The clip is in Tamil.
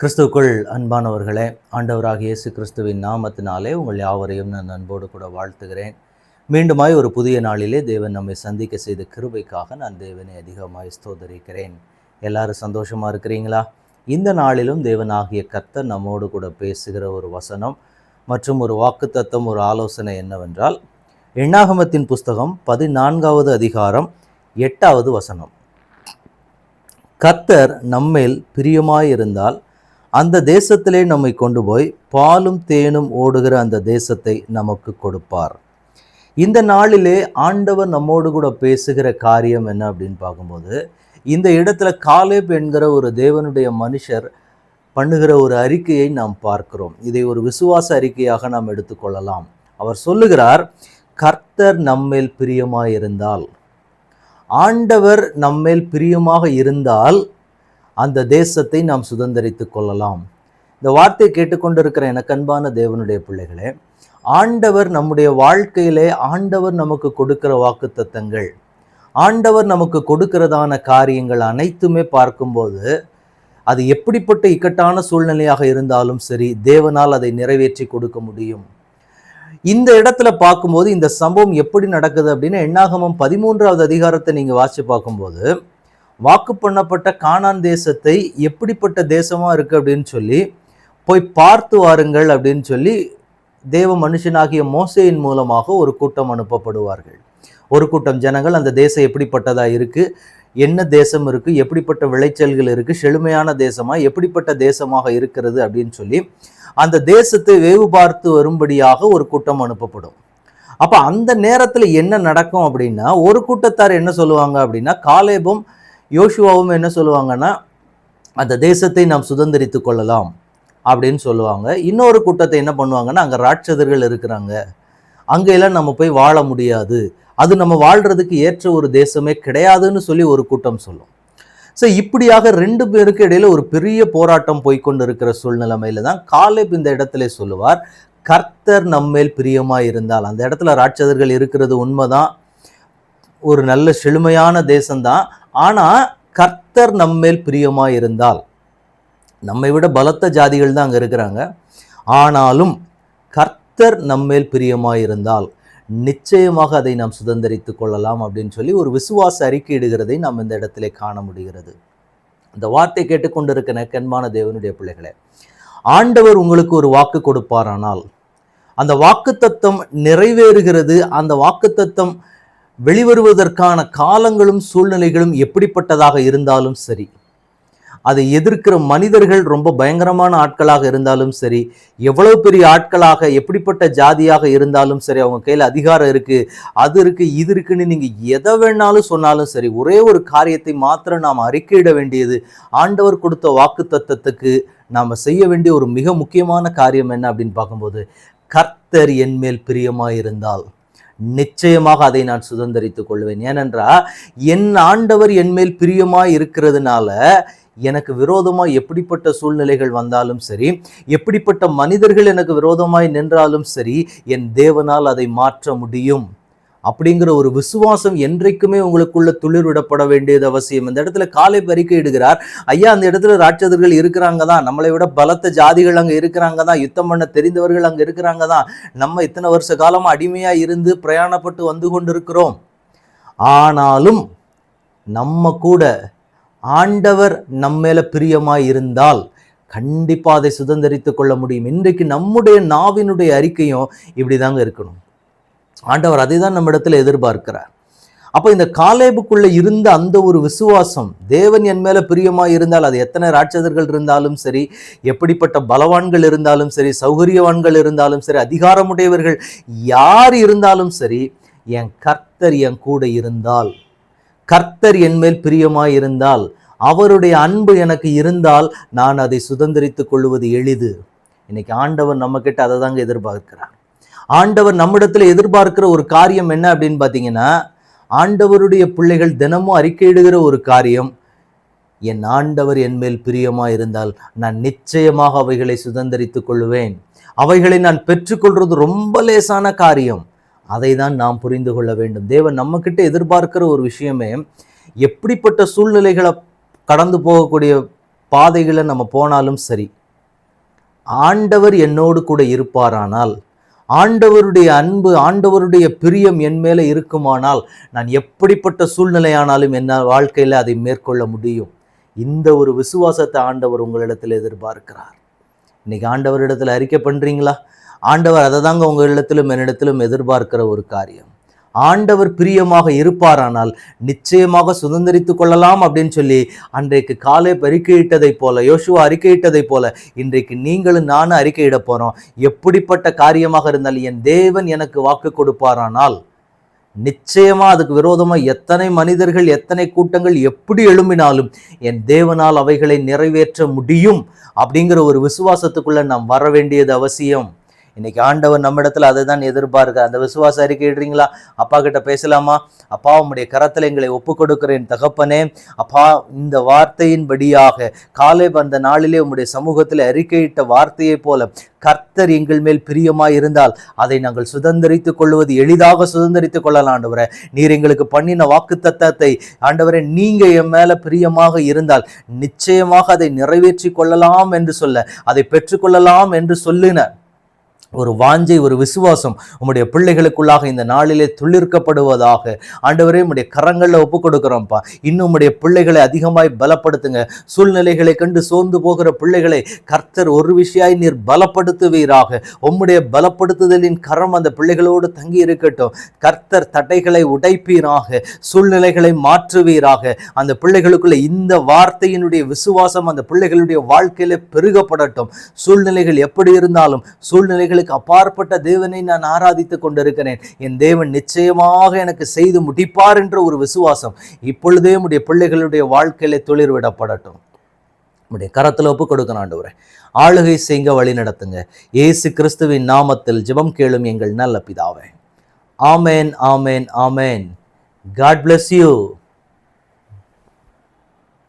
கிறிஸ்துவுக்குள் அன்பானவர்களே ஆண்டவராக இயேசு கிறிஸ்துவின் நாமத்தினாலே உங்கள் யாவரையும் நான் அன்போடு கூட வாழ்த்துகிறேன். மீண்டுமாய் ஒரு புதிய நாளிலே தேவன் நம்மை சந்திக்க செய்த கிருபைக்காக நான் தேவனை அதிகமாய் ஸ்தோதரிக்கிறேன் எல்லாரும் சந்தோஷமாக இருக்கிறீங்களா? இந்த நாளிலும் தேவனாகிய கர்த்தர் நம்மோடு கூட பேசுகிற ஒரு வசனம் மற்றும் ஒரு வாக்குத்தத்தம் ஒரு ஆலோசனை என்னவென்றால் எண்ணாகமத்தின் புஸ்தகம் பதினான்காவது அதிகாரம் எட்டாவது வசனம். கர்த்தர் நம்மேல் பிரியமாயிருந்தால் அந்த தேசத்திலே நம்மை கொண்டு போய் பாலும் தேனும் ஓடுகிற அந்த தேசத்தை நமக்கு கொடுப்பார். இந்த நாளிலே ஆண்டவர் நம்மோடு கூட பேசுகிற காரியம் என்ன அப்படின்னு பார்க்கும்போது இந்த இடத்துல காலேப் என்கிற ஒரு தேவனுடைய மனுஷர் பண்ணுகிற ஒரு அறிக்கையை நாம் பார்க்கிறோம். இதை ஒரு விசுவாச அறிக்கையாக நாம் எடுத்துக்கொள்ளலாம். அவர் சொல்லுகிறார் கர்த்தர் நம்மேல் பிரியமாயிருந்தால். ஆண்டவர் நம்மேல் பிரியமாக இருந்தால் அந்த தேசத்தை நாம் சுதந்திரித்து கொள்ளலாம். இந்த வார்த்தையை கேட்டுக்கொண்டிருக்கிற எனக்கு அன்பான தேவனுடைய பிள்ளைகளே ஆண்டவர் நம்முடைய வாழ்க்கையிலே ஆண்டவர் நமக்கு கொடுக்கிற வாக்குத்தத்தங்கள் ஆண்டவர் நமக்கு கொடுக்கிறதான காரியங்கள் அனைத்துமே பார்க்கும்போது அது எப்படிப்பட்ட இக்கட்டான சூழ்நிலையாக இருந்தாலும் சரி தேவனால் அதை நிறைவேற்றி கொடுக்க முடியும். இந்த இடத்துல பார்க்கும்போது இந்த சம்பவம் எப்படி நடக்குது அப்படின்னா எண்ணாகமம் பதிமூன்றாவது அதிகாரத்தை நீங்கள் வாசி பார்க்கும்போது வாக்கு பண்ணப்பட்ட கானான் தேசத்தை எப்படிப்பட்ட தேசமாக இருக்குது அப்படின்னு சொல்லி போய் பார்த்து வாருங்கள் அப்படின்னு சொல்லி தேவ மனுஷனாகிய மோசையின் மூலமாக ஒரு கூட்டம் அனுப்பப்படுவார்கள். ஒரு கூட்டம் ஜனங்கள் அந்த தேசம் எப்படிப்பட்டதாக இருக்கு என்ன தேசம் இருக்குது எப்படிப்பட்ட விளைச்சல்கள் இருக்குது செழுமையான தேசமாக எப்படிப்பட்ட தேசமாக இருக்கிறது அப்படின்னு சொல்லி அந்த தேசத்தை வேவு பார்த்து வரும்படியாக ஒரு கூட்டம் அனுப்பப்படும். அப்போ அந்த நேரத்தில் என்ன நடக்கும் அப்படின்னா ஒரு கூட்டத்தார் என்ன சொல்லுவாங்க அப்படின்னா காலேபம் யோசுவாவும் என்ன சொல்லுவாங்கன்னா அந்த தேசத்தை நாம் சுதந்திரித்து கொள்ளலாம் அப்படின்னு சொல்லுவாங்க. இன்னொரு கூட்டத்தை என்ன பண்ணுவாங்கன்னா அங்கே ராட்சதர்கள் இருக்கிறாங்க. அங்கெல்லாம் நம்ம போய் வாழ முடியாது. அது நம்ம வாழ்கிறதுக்கு ஏற்ற ஒரு தேசமே கிடையாதுன்னு சொல்லி ஒரு கூட்டம் சொல்லும். ஸோ இப்படியாக ரெண்டு பேருக்கு இடையில ஒரு பெரிய போராட்டம் போய்க்கொண்டு இருக்கிற சூழ்நிலைமையில தான் காலேப் இந்த இடத்துல சொல்லுவார் கர்த்தர் நம்மேல் பிரியமாக இருந்தால். அந்த இடத்துல ராட்சதர்கள் இருக்கிறது உண்மைதான். ஒரு நல்ல செழுமையான தேசம்தான். ஆனால் கர்த்தர் நம்மேல் பிரியமாக இருந்தால் நம்மை விட பலத்த ஜாதிகள் தான் அங்கே இருக்கிறாங்க. ஆனாலும் கர்த்தர் நம்மேல் பிரியமாக இருந்தால் நிச்சயமாக அதை நாம் சுதந்திரித்து கொள்ளலாம் அப்படின்னு சொல்லி ஒரு விசுவாச அறிக்கையிடுகிறதை நாம் இந்த இடத்துல காண முடிகிறது. இந்த வார்த்தை கேட்டுக்கொண்டிருக்கிற கண்மான தேவனுடைய பிள்ளைகளே ஆண்டவர் உங்களுக்கு ஒரு வாக்கு கொடுப்பாரானால் அந்த வாக்குத்தத்தம் நிறைவேறுகிறது. அந்த வாக்குத்தத்தம் வெளிவருவதற்கான காலங்களும் சூழ்நிலைகளும் எப்படிப்பட்டதாக இருந்தாலும் சரி அதை எதிர்க்கிற மனிதர்கள் ரொம்ப பயங்கரமான ஆட்களாக இருந்தாலும் சரி எவ்வளவு பெரிய ஆட்களாக எப்படிப்பட்ட ஜாதியாக இருந்தாலும் சரி அவங்க கையில் அதிகாரம் இருக்குது அது இருக்குது இது இருக்குன்னு நீங்கள் எதை வேணாலும் சொன்னாலும் சரி ஒரே ஒரு காரியத்தை மாத்திரம் நாம் அறிக்கையிட வேண்டியது ஆண்டவர் கொடுத்த வாக்கு தத்துவத்துக்கு நாம் செய்ய வேண்டிய ஒரு மிக முக்கியமான காரியம் என்ன அப்படின்னு பார்க்கும்போது கர்த்தர் என் மேல் பிரியமாயிருந்தால். நிச்சயமாக அதை நான் சுதந்திரித்துக் கொள்வேன். ஏனென்றால் என் ஆண்டவர் என் மேல் பிரியமாய் இருக்கிறதுனால எனக்கு விரோதமாய் எப்படிப்பட்ட சூழ்நிலைகள் வந்தாலும் சரி எப்படிப்பட்ட மனிதர்கள் எனக்கு விரோதமாய் நின்றாலும் சரி என் தேவனால் அதை மாற்ற முடியும். அப்படிங்கிற ஒரு விசுவாசம் என்றைக்குமே உங்களுக்குள்ள துளிர் விடப்பட வேண்டியது அவசியம். இந்த இடத்துல காலை பறிக்கை இடுகிறார் ஐயா அந்த இடத்துல ராட்சதர்கள் இருக்கிறாங்க தான். நம்மளை விட பலத்த ஜாதிகள் அங்கே இருக்கிறாங்க தான். யுத்தம் பண்ண தெரிந்தவர்கள் அங்கே இருக்கிறாங்க தான். நம்ம இத்தனை வருஷ காலமாக அடிமையா இருந்து பிரயாணப்பட்டு வந்து கொண்டிருக்கிறோம். ஆனாலும் நம்ம கூட ஆண்டவர் நம்மேல பிரியமாய் இருந்தால் கண்டிப்பாக அதை சுதந்திரித்து கொள்ள முடியும். இன்றைக்கு நம்முடைய நாவினுடைய அறிக்கையும் இப்படிதாங்க இருக்கணும். ஆண்டவர் அதை தான் நம்ம இடத்துல எதிர்பார்க்கிறார். அப்போ இந்த காலேபுக்குள்ளே இருந்த அந்த ஒரு விசுவாசம் தேவன் என் மேலே பிரியமாக இருந்தால் அது எத்தனை ராட்சதர்கள் இருந்தாலும் சரி எப்படிப்பட்ட பலவான்கள் இருந்தாலும் சரி சௌகரியவான்கள் இருந்தாலும் சரி அதிகாரமுடையவர்கள் யார் இருந்தாலும் சரி என் கர்த்தர் என் கூட இருந்தால் கர்த்தர் என் மேல் பிரியமாக இருந்தால் அவருடைய அன்பு எனக்கு இருந்தால் நான் அதை சுதந்திரித்து கொள்வது எளிது. இன்னைக்கு ஆண்டவன் நம்மக்கிட்ட அதை தாங்க எதிர்பார்க்கிறார். ஆண்டவர் நம்மிடத்தில் எதிர்பார்க்கிற ஒரு காரியம் என்ன அப்படின்னு பார்த்தீங்கன்னா ஆண்டவருடைய பிள்ளைகள் தினமும் அறிக்கையிடுகிற ஒரு காரியம் என் ஆண்டவர் என் மேல் பிரியமாக இருந்தால் நான் நிச்சயமாக அவைகளை சுதந்திரித்துக் கொள்வேன். அவைகளை நான் பெற்றுக்கொள்வது ரொம்ப லேசான காரியம். அதை தான் நாம் புரிந்து கொள்ள வேண்டும். தேவன் நம்மக்கிட்ட எதிர்பார்க்கிற ஒரு விஷயமே எப்படிப்பட்ட சூழ்நிலைகளை கடந்து போகக்கூடிய பாதைகளை நம்ம போனாலும் சரி ஆண்டவர் என்னோடு கூட இருப்பாரானால் ஆண்டவருடைய அன்பு ஆண்டவருடைய பிரியம் என் மேலே இருக்குமானால் நான் எப்படிப்பட்ட சூழ்நிலையானாலும் என்ன வாழ்க்கையில் அதை மேற்கொள்ள முடியும். இந்த ஒரு விசுவாசத்தை ஆண்டவர் உங்களிடத்தில் எதிர்பார்க்கிறார். இன்னைக்கு ஆண்டவரிடத்தில் அறிக்கை பண்ணுறீங்களா ஆண்டவர் அதை தாங்க உங்களிடத்திலும் என்னிடத்திலும் எதிர்பார்க்கிற ஒரு காரியம். ஆண்டவர் பிரியமாக இருப்பாரானால் நிச்சயமாக சுதந்திரித்து கொள்ளலாம் அப்படின்னு சொல்லி அன்றைக்கு காலை அறிக்கையிட்டதைப் போல யோசுவா அறிக்கையிட்டதைப் போல இன்றைக்கு நீங்களும் நானும் அறிக்கையிட போறோம். எப்படிப்பட்ட காரியமாக இருந்தால் என் தேவன் எனக்கு வாக்கு கொடுப்பாரானால் நிச்சயமா அதுக்கு விரோதமாக எத்தனை மனிதர்கள் எத்தனை கூட்டங்கள் எப்படி எழும்பினாலும் என் தேவனால் அவைகளை நிறைவேற்ற முடியும் அப்படிங்கிற ஒரு விசுவாசத்துக்குள்ள நாம் வர வேண்டியது அவசியம். இன்னைக்கு ஆண்டவர் நம்ம இடத்துல அதை தான் எதிர்பார்க்க அந்த விசுவாச அறிக்கையிடுறீங்களா? அப்பா கிட்ட பேசலாமா? அப்பா உம்முடைய கரத்தில் எங்களை ஒப்பு கொடுக்கிறேன் தகப்பனே. அப்பா இந்த வார்த்தையின்படியாக காலை அந்த நாளிலே உம்முடைய சமூகத்தில் அறிக்கையிட்ட வார்த்தையைப் போல கர்த்தர் எங்கள் மேல் பிரியமாய் இருந்தால் அதை நாங்கள் சுதந்திரித்துக் கொள்வது எளிதாக சுதந்திரித்துக் கொள்ளலாம் ஆண்டவரே. நீர் எங்களுக்கு பண்ணின வாக்கு தத்தத்தை ஆண்டவரே நீங்க என் மேல பிரியமாக இருந்தால் நிச்சயமாக அதை நிறைவேற்றி கொள்ளலாம் என்று சொல்ல அதை பெற்றுக்கொள்ளலாம் என்று சொல்லின ஒரு வாஞ்சை ஒரு விசுவாசம் உம்முடைய பிள்ளைகளுக்குள்ளாக இந்த நாளிலே துளிர்க்கப்படுவதாக. ஆண்டவரே உடைய கரங்களில் ஒப்பு கொடுக்குறோம்ப்பா இன்னும் உம்முடைய பிள்ளைகளை அதிகமாய் பலப்படுத்துங்க. சூழ்நிலைகளை கண்டு சோர்ந்து போகிற பிள்ளைகளை கர்த்தர் ஒரு விஷயாய் நீர் பலப்படுத்துவீராக. உம்முடைய பலப்படுத்துதலின் கரம் அந்த பிள்ளைகளோடு தங்கி இருக்கட்டும் கர்த்தர் தடைகளை உடைப்பீராக. சூழ்நிலைகளை மாற்றுவீராக. அந்த பிள்ளைகளுக்குள்ள இந்த வார்த்தையினுடைய விசுவாசம் அந்த பிள்ளைகளுடைய வாழ்க்கையில பெருகப்படட்டும். சூழ்நிலைகள் எப்படி இருந்தாலும் சூழ்நிலைகளுக்கு அப்பாற்பட்ட தேவனை நான் ஆராதித்து கொண்டிருக்கிறேன். என் தேவன் நிச்சயமாக எனக்கு செய்து முடிப்பார் என்ற ஒரு விசுவாசம் இப்பொழுதே உடைய பிள்ளைகளுடைய வாழ்க்கையில துளிர்விடப்படட்டும். உடைய கரத்தில் ஒப்பு கொடுக்கணும் ஆண்டவரே. ஆளுகை செய்ய வழி நடத்துங்க. ஏசு கிறிஸ்துவின் நாமத்தில் ஜெபம் கேளும் எங்கள் நல்ல பிதாவே. ஆமேன் ஆமேன் ஆமேன். God bless you